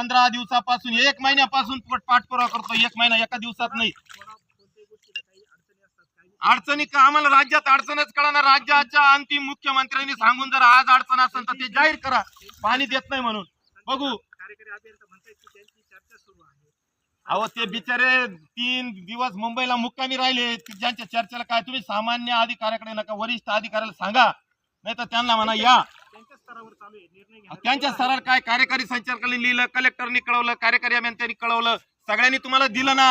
पंधरा दिवसापासून एक महिन्यापासून पोट- पाठपुरावा करतो. एक महिना एका दिवसात नाही. अडचणी का आम्हाला राज्यात अडचणच कळणार राज्याच्या अंतिम मुख्यमंत्र्यांनी सांगून जर आज अडचण असेल तर ते जाहीर करा. पाणी देत नाही म्हणून. बघू. अहो ते बिचारे तीन दिवस मुंबईला मुक्कामी राहिले. ज्यांच्या चर्चेला काय तुम्ही सामान्य अधिकाऱ्याकडे नका वरिष्ठ अधिकाऱ्याला सांगा. नाही तर त्यांना म्हणा या. स्तरावर चालू आहे निर्णय घेण्यात त्यांच्या सरळ काय कार्यकारी संचालकांनी लिहिलं कलेक्टरनी कळवलं कार्यकारी अभियंत्यांनी कळवलं सगळ्यांनी तुम्हाला दिलं ना.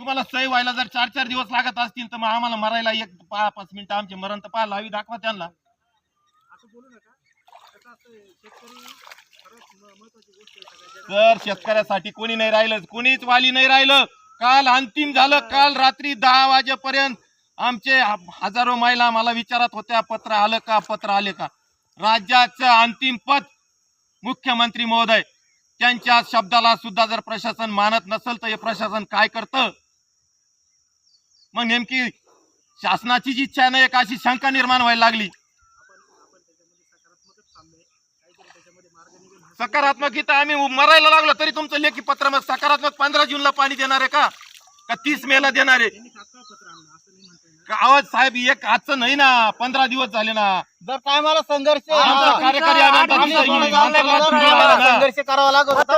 तुम्हाला सही व्हायला जर चार चार दिवस लागत असतील तर मग आम्हाला मरायला एक पहा पाच मिनिटं आमचे मरण तर पहा लावी दाखवा त्यांना. असं बोलू नका. कसं असतं शेतकरी खरंच म- महत्वाची गोष्ट आहे सगळ्या जगात. तर शेतकऱ्यासाठी कोणी नाही राहिलं कोणीच वाली नाही राहिलं काल अंतिम झालं काल रात्री दहा वाजेपर्यंत आमचे ह- हजारो महिला मला विचारत होत्या पत्र आलं का पत्र आले का? राज्याचं अंतिम पद मुख्यमंत्री महोदय त्यांच्या शब्दाला सुद्धा जर प्रशासन मानत नसेल तर हे प्रशासन काय करतं? मग नेमकी शासनाची जी इच्छा नाही एक अशी शंका निर्माण व्हायला लागली. सकारात्मक इथं आम्ही मरायला लागलो तरी तुमचं लेखी पत्र मग सकारात्मक पंधरा जूनला पाणी देणार आहे का? का तीस मे ला देणार आहे? आवाज साहेब एक आजचं नाही ना पंधरा दिवस झाले ना. जर काय मला संघर्ष आमचा कार्यकारी. संघर्ष करावा लागत